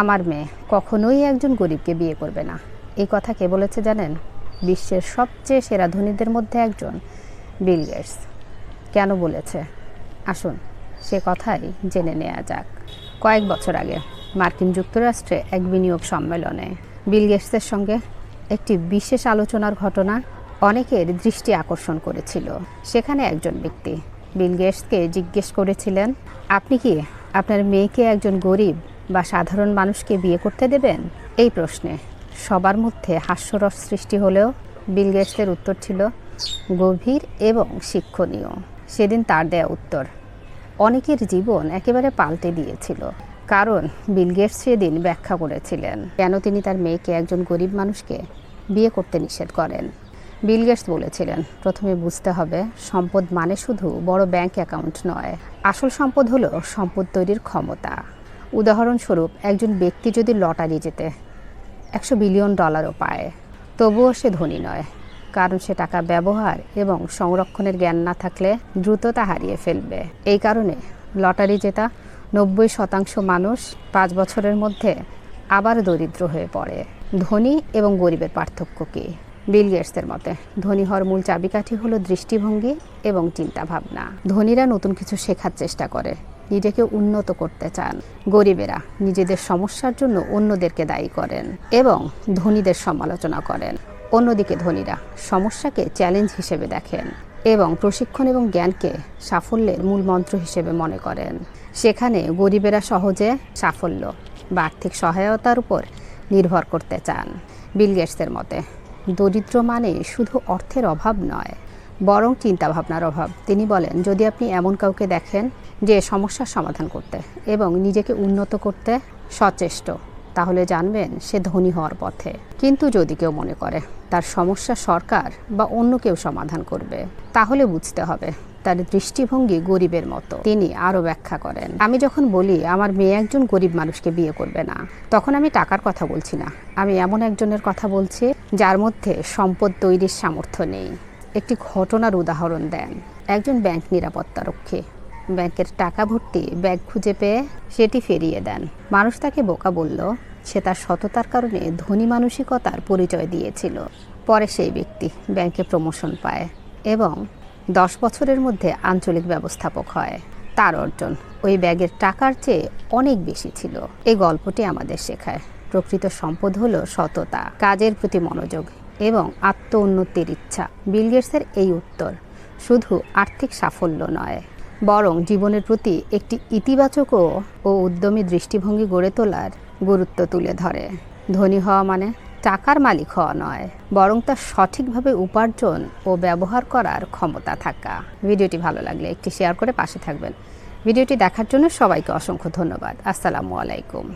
আমার মেয়ে কখনোই একজন গরিবকে বিয়ে করবে না। এই কথা কে বলেছে জানেন? বিশ্বের সবচেয়ে সেরা ধনীদের মধ্যে একজন, বিল গেটস। কেন বলেছে? আসুন সে কথাই জেনে নেওয়া যাক। কয়েক বছর আগে মার্কিন যুক্তরাষ্ট্রে এক বিনিয়োগ সম্মেলনে বিল গেটসের সঙ্গে একটি বিশেষ আলোচনার ঘটনা অনেকের দৃষ্টি আকর্ষণ করেছিল। সেখানে একজন ব্যক্তি বিল গেটসকে জিজ্ঞেস করেছিলেন, আপনি কি আপনার মেয়েকে একজন গরিব বা সাধারণ মানুষকে বিয়ে করতে দেবেন? এই প্রশ্নে সবার মধ্যে হাস্যরস সৃষ্টি হলেও বিল গেটসের উত্তর ছিল গভীর এবং শিক্ষণীয়। সেদিন তার দেয়া উত্তর, অনেকের জীবন একেবারে পাল্টে দিয়েছিল। কারণ বিল গেটস সেদিন ব্যাখ্যা করেছিলেন, কেন তিনি তার মেয়েকে একজন গরিব মানুষকে বিয়ে করতে নিষেধ করেন। বিল গেটস বলেছিলেন, প্রথমে বুঝতে হবে, সম্পদ মানে শুধু বড় ব্যাংক অ্যাকাউন্ট নয়। আসল সম্পদ হলো সম্পদ তৈরির ক্ষমতা। উদাহরণস্বরূপ, একজন ব্যক্তি যদি লটারি জেতে একশো বিলিয়ন ডলারও পায়, তবুও সে ধনী নয়। কারণ সে টাকা ব্যবহার এবং সংরক্ষণের জ্ঞান না থাকলে দ্রুত তা হারিয়ে ফেলবে। এই কারণে লটারি জেতা নব্বই শতাংশ মানুষ পাঁচ বছরের মধ্যে আবার দরিদ্র হয়ে পড়ে। ধনী এবং গরিবের পার্থক্য কী? বিল গেটসের মতে, ধনী হওয়ার মূল চাবিকাঠি হলো দৃষ্টিভঙ্গি এবং চিন্তাভাবনা। ধনীরা নতুন কিছু শেখার চেষ্টা করে। নিজেকে উন্নত করতে চান। গরিবেরা নিজেদের সমস্যার জন্য অন্যদেরকে দায়ী করেন এবং ধনীদের সমালোচনা করেন। অন্যদিকে ধনীরা সমস্যাকে চ্যালেঞ্জ হিসেবে দেখেন এবং প্রশিক্ষণ এবং জ্ঞানকে সাফল্যের মূল মন্ত্র হিসেবে মনে করেন। সেখানে গরিবেরা সহজে সাফল্য বা আর্থিক সহায়তার উপর নির্ভর করতে চান। বিল গেটসের মতে, দরিদ্র মানে শুধু অর্থের অভাব নয়, বরং চিন্তাভাবনার অভাব। তিনি বলেন, যদি আপনি এমন কাউকে দেখেন যে সমস্যার সমাধান করতে এবং নিজেকে উন্নত করতে সচেষ্ট, তাহলে জানবেন সে ধনী হওয়ার পথে। কিন্তু যদি কেউ মনে করে তার সমস্যা সরকার বা অন্য কেউ সমাধান করবে, তাহলে বুঝতে হবে তার দৃষ্টিভঙ্গি গরিবের মতো। তিনি আরও ব্যাখ্যা করেন, আমি যখন বলি আমার মেয়ে একজন গরিব মানুষকে বিয়ে করবে না, তখন আমি টাকার কথা বলছি না। আমি এমন একজনের কথা বলছি যার মধ্যে সম্পদ তৈরির সামর্থ্য নেই। একটি ঘটনার উদাহরণ দেন। একজন ব্যাংক নিরাপত্তারক্ষী। ব্যাংকের টাকা ভর্তি ব্যাগ খুঁজে পেয়ে সেটি ফিরিয়ে দেন। মানুষ তাকে বোকা বলল, সে তার সততার কারণে ধনী মানসিকতার পরিচয় দিয়েছিল। পরে সেই ব্যক্তি ব্যাংকে প্রমোশন পায় এবং দশ বছরের মধ্যে আঞ্চলিক ব্যবস্থাপক হয়। তার অর্জন ওই ব্যাগের টাকার চেয়ে অনেক বেশি ছিল। এই গল্পটি আমাদের শেখায়। প্রকৃত সম্পদ হল সততা, কাজের প্রতি মনোযোগ এবং আত্ম উন্নতির ইচ্ছা। বিল গেটসের এই উত্তর শুধু আর্থিক সাফল্য নয়। বরং জীবনের প্রতি একটি ইতিবাচক ও উদ্যমী দৃষ্টিভঙ্গি গড়ে তোলার গুরুত্ব তুলে ধরে। ধনী হওয়া মানে টাকার মালিক হওয়া নয়, বরং তা সঠিকভাবে উপার্জন ও ব্যবহার করার ক্ষমতা থাকা। ভিডিওটি ভালো লাগলে একটি শেয়ার করে পাশে থাকবেন। ভিডিওটি দেখার জন্য সবাইকে অসংখ্য ধন্যবাদ। আসসালামু আলাইকুম।